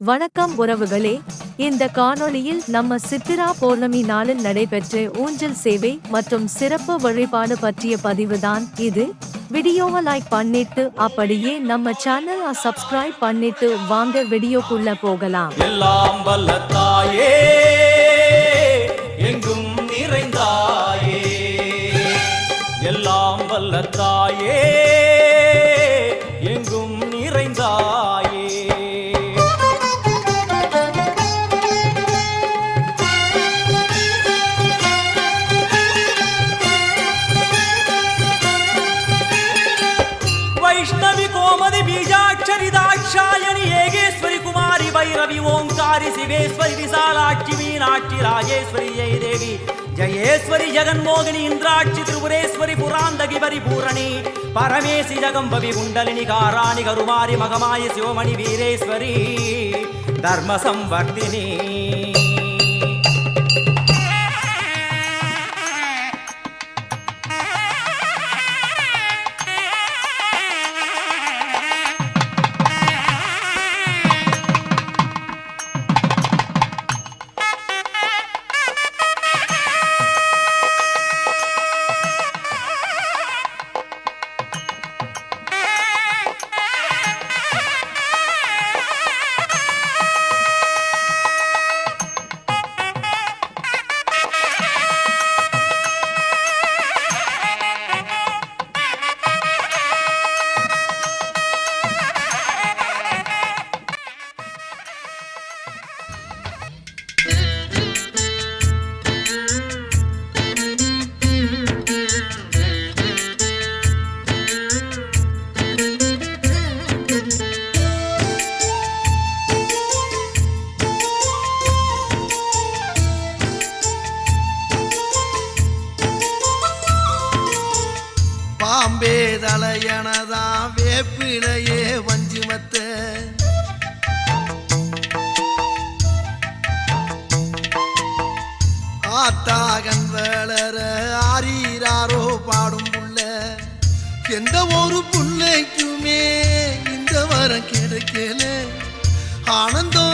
வணக்கம் உறவுகளே. இந்த காணொளியில் நம்ம சித்திரா பௌர்ணமி நாளில் நடைபெற்ற ஊஞ்சல் சேவை மற்றும் சிறப்பு வழிபாடு பற்றிய பதிவு தான் இது. வீடியோவை லைக் பண்ணிட்டு அப்படியே நம்ம சேனலை சப்ஸ்கிரைப் பண்ணிட்டு வாங்க வீடியோக்குள்ள போகலாம். எல்லாம் வல்ல தாயே எங்கும் நிறைந்தாயே. எல்லாம் வல்ல தாயே அச்சரிதாட்சாயணி ஏகேஸ்வரி குமாரி பைரவி ஓங்காரி சிவேஸ்வரி விசாலாட்சி மீனாட்சி ராஜேஸ்வரி ஜெய தேவி ஜெயேஸ்வரி ஜெகன்மோகினி இந்திராட்சி திரிபுரேஸ்வரி புராந்தகி பரிபூரணி பரமேசி ஜகம்பவி குண்டலினி காராணி கருமாரி மகமாய சிவமணி வீரேஸ்வரி தர்ம சம்வர்த்தினி பாம்பே தலையனதா வேப்பிலையே வஞ்சிமத்த. ஆத்தாகன் வேளர ஆரீராரோ பாடும் புள்ள. எந்த ஒரு புள்ளைக்குமே இந்த வரம் கிடைக்கல. ஆனந்தம்